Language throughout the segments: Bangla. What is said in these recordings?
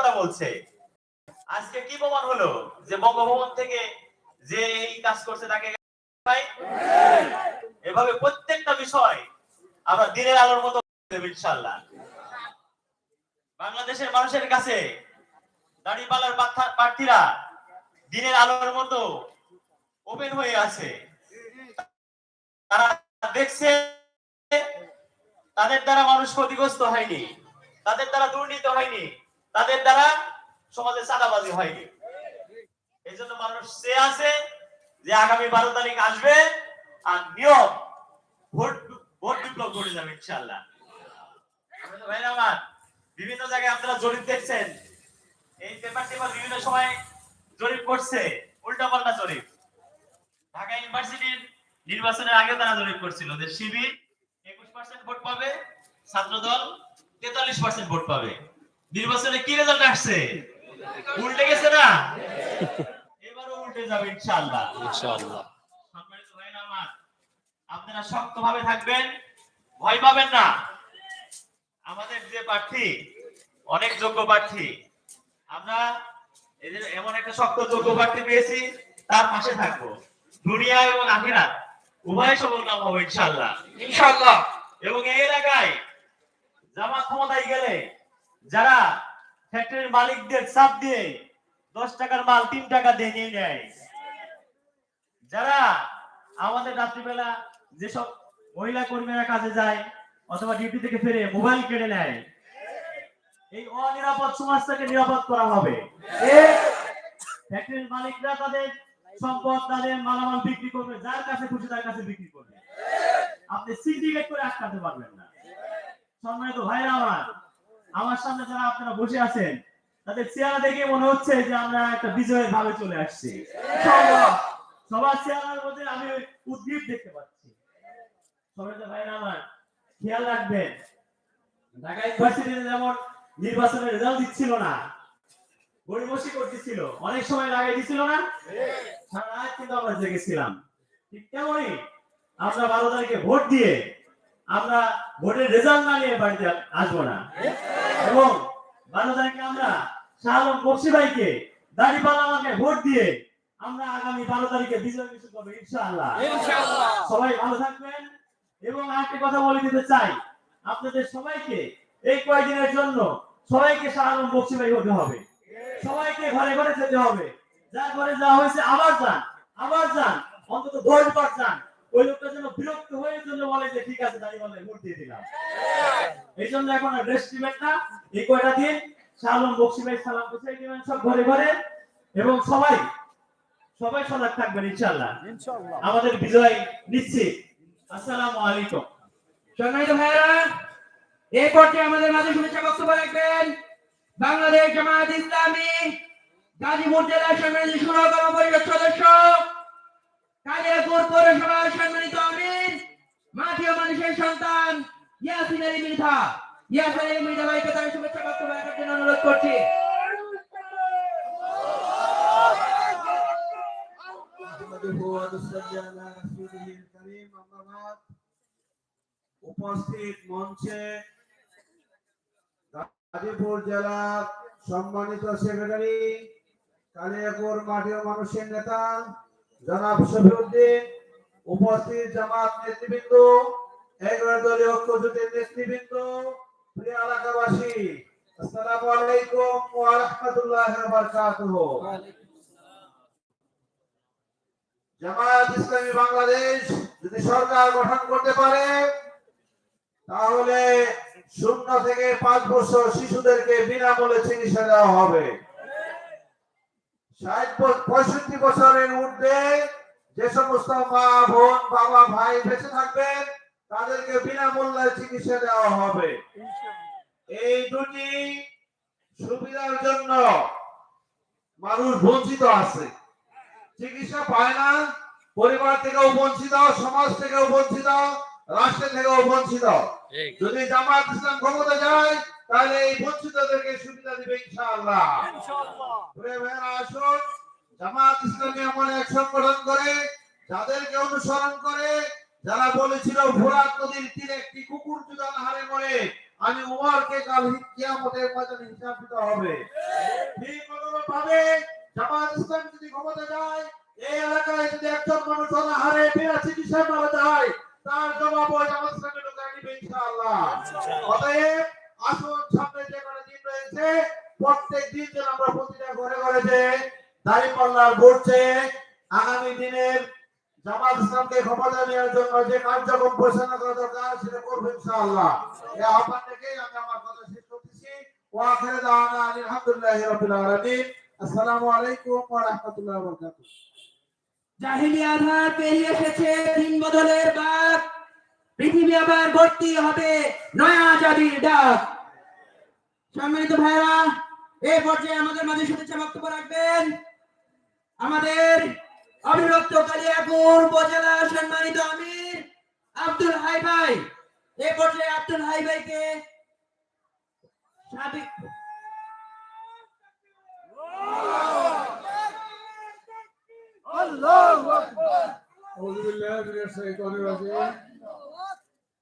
কথা বলছে। আজকে কি প্রমাণ হলো? যে বঙ্গভবন থেকে যে এই কাজ করছে তাকে এভাবে প্রত্যেকটা বিষয় আমরা দিনের আলোর মতো দেব ইনশাআল্লাহ। বাংলাদেশের মানুষের কাছে দাড়িপাল্লার প্রার্থীরা দিনের আলোর মতো ওপেন হয়ে আছে। তারা দেখছে তাদের দ্বারা মানুষ ক্ষতিগ্রস্ত হয়নি, তাদের দ্বারা দুর্নীতি হয়নি। তাদের দ্বারা সমাজে চাঁদাবাজি হয়নি। এই জন্য মানুষ চেয়ে আছে যে আগামী বারো তারিখ আসবে আর নিয়ম ভোট ভোট বিপ্লব করে যাবে ইনশাল্লাহ বিভিন্ন জায়গায় আপনারা জরিপ দেখছেন। এই পেপার টেপার বিভিন্ন সময় জরিপ করছে উল্টা পাল্টা জরিপ। ঢাকা ইউনিভার্সিটির নির্বাচনের আগে তারা জরিপ করছিল যে শিবির একুশ পার্সেন্ট ভোট পাবে, ছাত্রদল তেতাল্লিশ পার্সেন্ট ভোট পাবে। নির্বাচনে কি রেজাল্ট আসছে? উল্টে গেছে না? এবারও উল্টে যাবে ইনশাআল্লাহ। ইনশাআল্লাহ। সম্মানিত ভাইরা আমার আপনারা শক্তভাবে থাকবেন ভয় পাবেন না। আমাদের যে প্রার্থী অনেক যোগ্য প্রার্থী আমরা এদের এমন একটা শক্ত যোগ্য প্রার্থী পেয়েছি তার পাশে থাকব। দুনিয়া এবং আখিরাত উভয় সফল কাম হবে ইনশাআল্লাহ। ইনশাআল্লাহ। এবং এই এলাকায় জামাত ক্ষমতায় গেলে যারা ফ্যাক্টরির মালিকদের চাপ দিয়ে দশ টাকার মাল, তিন টাকা দিয়ে নিয়ে নেয়। যারা আমাদের রাত্রিবেলা যেসব মহিলা কর্মীরা কাজে যায় অথবা ডিউটি থেকে ফিরে মোবাইল কেড়ে নেয়, এই অনিরাপদ সমাজটাকে নিরাপদ করা হবে। ফ্যাক্টরির মালিকরা তাদের সম্পদ, তাদের মালামাল বিক্রি করবে, যার কাছে খুশি তার কাছে বিক্রি করবে। আপনি সিন্ডিকেট করে আটকাতে পারবেন না। সম্মানিত ভাইরা আমার আমার সামনে যারা আপনারা বসে আছেন, তাদের চেহারা দেখে মনে হচ্ছে যে আমরা একটা বিজয়ের ভাবে চলে আসছি। সবার চেহারার মধ্যে আমি উদ্দীপ দেখতে পাচ্ছি। সম্মানিত ভাইরা আমার খেয়াল রাখবেন, ঢাকা ইউনিভার্সিটিতে যেমন নির্বাচনের রেজাল্ট দিচ্ছিল না গড়িবসি করতেছিল, অনেক সময় লাগাই দিছিল না? সারা রাত কিন্তু আমরা জেগেছিলাম। ঠিক তেমনই আমরা বারো তারিখে ভোট দিয়ে আমরা ভোটের রেজাল্ট না নিয়ে বাড়িতে আসব না। এবং বারো তারিখে আমরা শাহ আলম বক্সি ভাইকে দাড়িপাল্লা আমাকে ভোট দিয়ে আমরা আগামী বারো তারিখে বিজয় মিছিল করব ইনশাআল্লাহ। সবাই ভালো থাকবেন। এবং আরেকটি কথা বলে দিতে চাই আপনাদের সবাইকে এই কয়েকদিনের জন্য সবাইকে শাহ বক্সি ভাই হতে হবে। সবাইকে ঘরে ঘরে যেতে হবে। যার ঘরে যাওয়া হয়েছে আবার যান আবার যান অন্তত দশ বার যান। ওই লোকটা যেন বিরক্ত হয়ে জন্য বলে যে ঠিক আছে দাঁড়িয়ে বলে দিয়ে দিলাম। এই জন্য এখন রেস্ট না। এই কয়টা দিন বক্সি ভাই সালাম পৌঁছে দিবেন সব ঘরে ঘরে। এবং সবাই সবাই সজাগ থাকবেন ইনশাআল্লাহ। ইনশাআল্লাহ। আমাদের বিজয় নিশ্চিত। আসসালামু আলাইকুম। সম্মানিত ভাইরা এই পর্যায়ে আমাদের মাঝে শুভেচ্ছা বক্তব্য রাখবেন বাংলাদেশ জামায়াত ইসলামী গাজীপুর জেলা সম্মানিত সুরকর্ম পরিষদ সদস্য কালিয়াপুর পৌরসভার সম্মানিত অমিন মাঠীয় মানুষের সন্তান, ইয়াসিন আলী মৃধা ইয়াসিন আলী মৃধা ভাইকে তার শুভেচ্ছা বক্তব্য রাখার জন্য অনুরোধ করছি। উপস্থিত মঞ্চে গাজীপুর জেলার সম্মানিত সেক্রেটারি কালিয়াপুর মাঠীয় মানুষের নেতা জনাব শফিউদ্দিন, উপস্থিত জামাত নেতৃবৃন্দ, এগারো দলীয় নেতৃবৃন্দ, প্রিয় এলাকাবাসী, আসসালামু আলাইকুম ওয়া রাহমাতুল্লাহি ওয়া বারাকাতুহু। জামায়াত ইসলামী বাংলাদেশ, যদি সরকার গঠন করতে পারে, তাহলে শূন্য থেকে পাঁচ বছর শিশুদেরকে বিনামূল্যে চিকিৎসা দেওয়া হবে। ষাট পঁয়ষট্টি বছরের ঊর্ধ্বে যে সমস্ত মা বোন বাবা ভাই বেঁচে থাকবেন তাদেরকে বিনামূল্যে চিকিৎসা দেওয়া হবে। এই দুটি সুবিধার জন্য মানুষ বঞ্চিত আছে। চিকিৎসা পায় না পরিবার থেকেও বঞ্চিত সমাজ থেকেও বঞ্চিত রাষ্ট্র থেকেও বঞ্চিত। যদি জামাত ইসলাম ক্ষমতা যায় তাহলে এই বঞ্চিতদেরকে সুবিধা দিবে ইনশাআল্লাহ। আসুন। জামাত ইসলামী এমন এক সংগঠন করে যাদেরকে অনুসরণ করে যারা বলেছিল ফোরাত নদীর তীরে একটি কুকুর জুদান হারে মরে আমি উমরকে কাল কিয়ামত কেয়ামতের ময়দানে হিসাব দিতে হবে। ঠিক অনুরূপভাবে জামাত ইসলাম যদি ক্ষমতা যায় এই এলাকায় যদি একজন মানুষ অনাহারে বিনা চিকিৎসায় মারা যায় তার জবাব ওই জামাত ইসলামের লোকেরা নিবে ইনশাআল্লাহ। অতএব আসুন, সামনে যে কটা দিন রয়েছে, প্রত্যেক দিন যেন আমরা প্রতিটা ঘরে ঘরে যে দাঁড়িপাল্লার ভোট চেয়ে আগামী দিনের জামাত ইসলামকে ক্ষমতা নেওয়ার জন্য যে কার্যক্রম পরিচালনা করা দরকার, সেটা করব ইনশাআল্লাহ। এই আহ্বান থেকেই আমি আমার কথা শেষ করতেছি। ওয়াখির দাওয়ানা আলহামদুলিল্লাহি রাব্বিল আলামিন। আসসালামু আলাইকুম ওয়া রাহমাতুল্লাহি ওয়া বারাকাতুহু। জাহিলি আধার পেরিয়ে এসেছে দিন বদলের বাক পৃথিবী আবার ভর্তি হবে নয়া জাতির ডাক। সম্মানিত ভাইরা এই পর্যায়ে আমাদের মাঝে শুভেচ্ছা বক্তব্য রাখবেন আমাদের অবিরক্ত কালিয়াপুর উপজেলা সম্মানিত আমির আব্দুল হাই ভাই। এই পর্যায়ে আব্দুল হাই ভাইকে সাবেক আল্লাহু আকবার।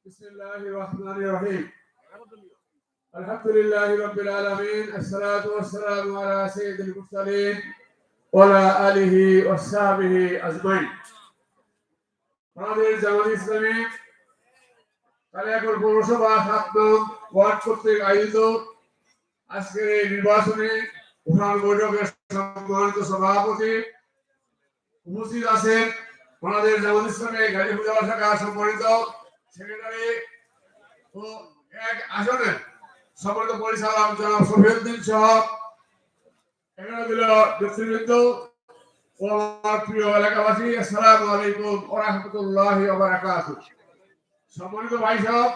بسم الله الرحمن الرحيم الحمد لله رب العالمين الصلاة والسلام على سيد المرسلين وعلى آله وصحبه أجمعين আমাদের জামাত ইসলামী কালিয়াকর পৌরসভা সাত নং ওয়ার্ড কর্তৃক আয়োজিত আজকের এই নির্বাচনে প্রধান বৈঠকের সম্মানিত সভাপতি উপস্থিত আছেন আমাদের জামাত ইসলামে গাড়ি পূজা শাখা সম্মানিত সেক্রেটারি ও এক আসনের সম্মানিত পরিচালক জনাব শফিউদ্দিন সহ, এখানে দিল ব্যক্তিবৃন্দ ও আমার প্রিয় এলাকাবাসী, আসসালামু আলাইকুম ওয়া রাহমাতুল্লাহি ওয়া বারাকাতুহু সম্মানিত ভাই সব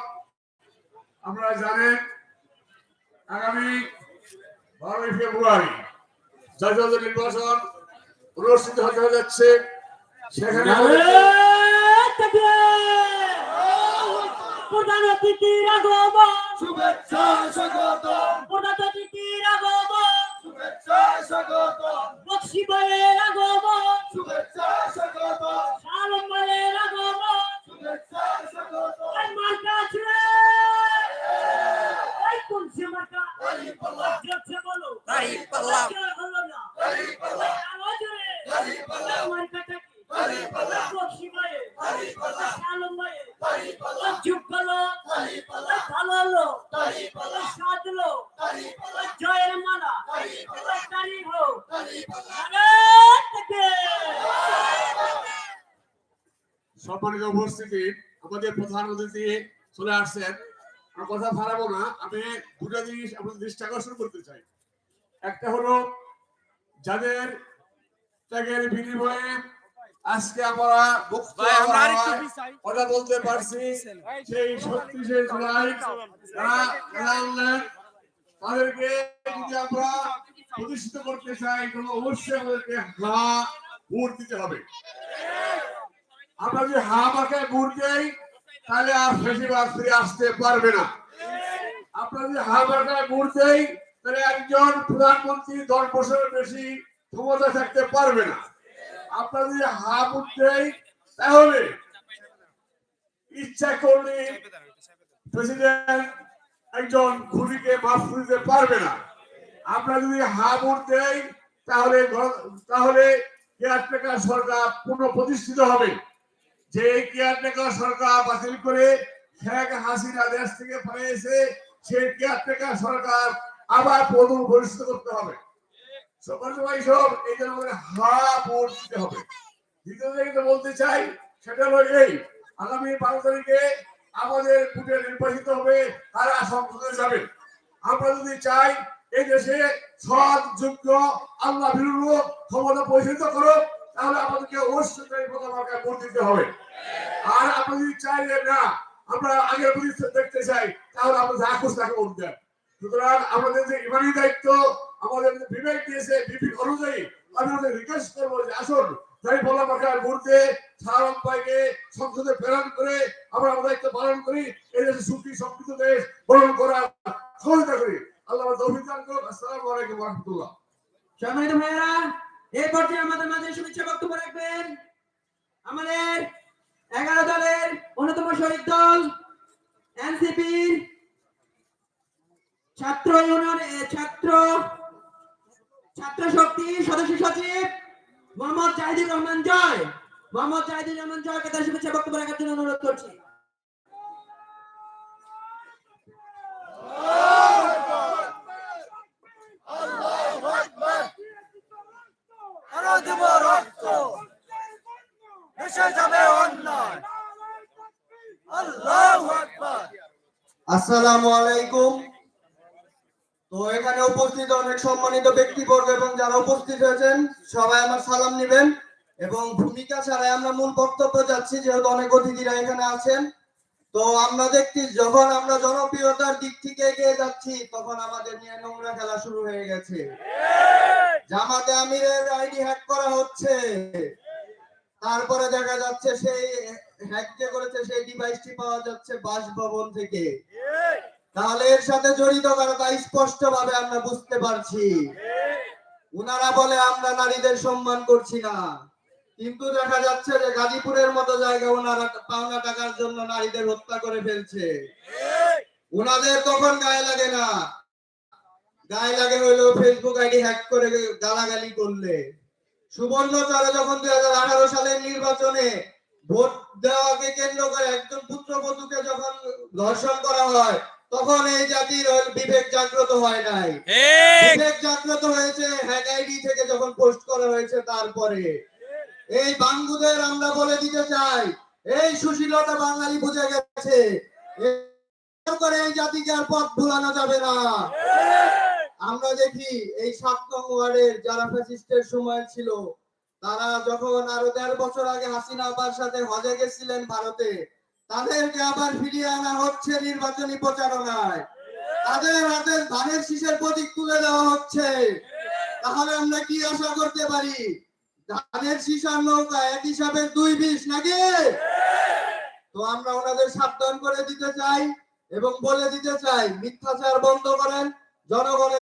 আমরা জানেন আগামী বারোই ফেব্রুয়ারি জাতীয় নির্বাচন অনুষ্ঠিত হতে যাচ্ছে। সেখানে প্রধান অতিথির আগমন। শুভেচ্ছা স্বাগত প্রধান অতিথির আগমন। শুভেচ্ছা স্বাগত বক্সিবাইয়ের আগমন। শুভেচ্ছা স্বাগত শালম্বাইয়ের আগমন শুভেচ্ছা স্বাগত এই মার্কা আছে এই কোন সে মার্কা জোরছে বলো জয় হলো না আওয়াজ রে মার্কাটা কি বক্সিবাইয়ের শালম্বাইয়ের যুগ হলো ভালো হলো সাত হলো জয়ের মালা তারি হোক থেকে সম্মানিত উপস্থিতি আমাদের প্রধান অতিথি চলে আসছেন। কথা ফারাবো না আমি দুটো জিনিস আপনাদের দৃষ্টি আকর্ষণ করতে চাই। একটা হলো যাদের ত্যাগের বিনিময়ে আজকে আমরা মুক্ত কথা বলতে পারছি। সেই ছত্রিশে জুলাই তাদেরকে যদি আমরা প্রতিষ্ঠিত করতে চাই তাহলে অবশ্যই আমাদেরকে হা ভোট দিতে হবে। আমরা যদি হা মাখায় ভোট দেই তাহলে আর ফেসিবাদ ফিরে আসতে পারবে না। আমরা যদি হা ভোট দেই তাহলে একজন প্রধানমন্ত্রী দশ বছরের বেশি ক্ষমতা থাকতে পারবে না। আমরা যদি হা ভোট দেই তাহলে ইচ্ছা করলে প্রেসিডেন্ট একজন খুনিকে মাফ দিতে পারবে না। আমরা যদি হা ভোট তাহলে তাহলে কেয়ারটেকার সরকার পুনঃ প্রতিষ্ঠিত হবে। যে কেয়ারটেকার সরকার বাতিল করে শেখ হাসিনা দেশ থেকে পালিয়েছে সেই কেয়ারটেকার সরকার আবার পুনঃ প্রতিষ্ঠিত করতে হবে। সবাই সব এই জন্য হা ভোট দিতে হবে। দ্বিতীয় যেটা বলতে চাই, সেটা হলো এই, আগামী বারো তারিখে আমাদের ভোটে নির্বাচিত হবে, তারা সংসদে যাবে। আমরা যদি চাই এই দেশে সৎ, যোগ্য, আল্লাহ বিরুদ্ধ ক্ষমতা পরিচালিত করো তাহলে আমাদেরকে অবশ্যই প্রথমে ভোট দিতে হবে। আর আমরা যদি চাই যে না, আমরা প্রতিষ্ঠা দেখতে চাই, তাহলে আমাদের আকুশ তাকে ভোট দেন। সুতরাং আমাদের যে ইমানি দায়িত্ব, আমাদের যে বিবেক দিয়েছে, বিবেক অনুযায়ী আমি আমাদের রিকোয়েস্ট করব যে আসুন, যাই বলা মাখার মুহূর্তে সারাম ভাইকে সংসদে প্রেরণ করে আমরা আমাদের দায়িত্ব পালন করি এই দেশে সুখী, সমৃদ্ধ দেশ গ্রহণ করার সহযোগিতা করি। আল্লাহ দল এনসিপির ছাত্র ছাত্র ছাত্র শক্তি সদস্য সচিব মোহাম্মদ জাহিদুর রহমান জয়। মোহাম্মদ জাহিদুর রহমান জয়কে তার শুভেচ্ছা বক্তব্য রাখার জন্য অনুরোধ করছি আরও দেব রক্ত দেশে যাবে অন্যায় আল্লাহু আকবার আসসালামু আলাইকুম। তো এখানে উপস্থিত অনেক সম্মানিত ব্যক্তিবর্গ এবং যারা উপস্থিত হয়েছেন, সবাই আমার সালাম নেবেন এবং ভূমিকা ছাড়াই আমরা মূল বক্তব্য যাচ্ছি, যেহেতু অনেক অতিথিরা এখানে আছেন। তো আমরা দেখছি, যখন আমরা জনপ্রিয়তার দিক থেকে এগিয়ে যাচ্ছি, তখন আমাদের নিয়ে নোংরা খেলা শুরু হয়ে গেছে। জামাতে আমিরের আইডি হ্যাক করা হচ্ছে। তারপরে দেখা যাচ্ছে সেই হ্যাক যে করেছে সেই ডিভাইসটি পাওয়া যাচ্ছে বাসভবন থেকে। তাহলে এর সাথে জড়িত কারা তা স্পষ্ট ভাবে আমরা বুঝতে পারছি। উনারা বলে আমরা নারীদের সম্মান করছি না। কিন্তু দেখা যাচ্ছে যে গাজীপুরের মতো জায়গায় ওনারা পাওনা টাকার জন্য নারীদের হত্যা করে ফেলছে। উনাদের তখন গায়ে লাগে না। গায়ে লাগে হইল ফেসবুক আইডি হ্যাক করে গালাগালি করলে। সুবর্ণচরে যখন দুই হাজার আঠারো সালের নির্বাচনে ভোট দেওয়াকে কেন্দ্র করে একজন পুত্রবধূকে যখন ধর্ষণ করা হয় তখন এই জাতির বিবেক জাগ্রত হয় নাই। বিবেক জাগ্রত হয়েছে হ্যাক আইডি থেকে যখন পোস্ট করা হয়েছে তারপরে। এই বাঙ্গুদের আমরা বলে দিতে চাই এই সুশীলতা বাঙালি বুঝে গেছে। করে এই জাতিকে আর পথ ভুলানো যাবে না। আমরা দেখি এই সাত নং ওয়ার্ডের যারা ফ্যাসিস্টের সময় ছিল তারা যখন আরও দেড় বছর আগে হাসিনা আবার সাথে হজে গেছিলেন ভারতে, তাদেরকে আবার ফিরিয়ে আনা হচ্ছে নির্বাচনী প্রচারণায়। তাদের হাতে ধানের শীষের প্রতীক তুলে দেওয়া হচ্ছে। তাহলে আমরা কি আশা করতে পারি? ধানের শীষ আর নৌকা এক হিসাবে দুই বিষ নাকি? তো আমরা ওনাদের সাবধান করে দিতে চাই এবং বলে দিতে চাই, মিথ্যাচার বন্ধ করেন, জনগণের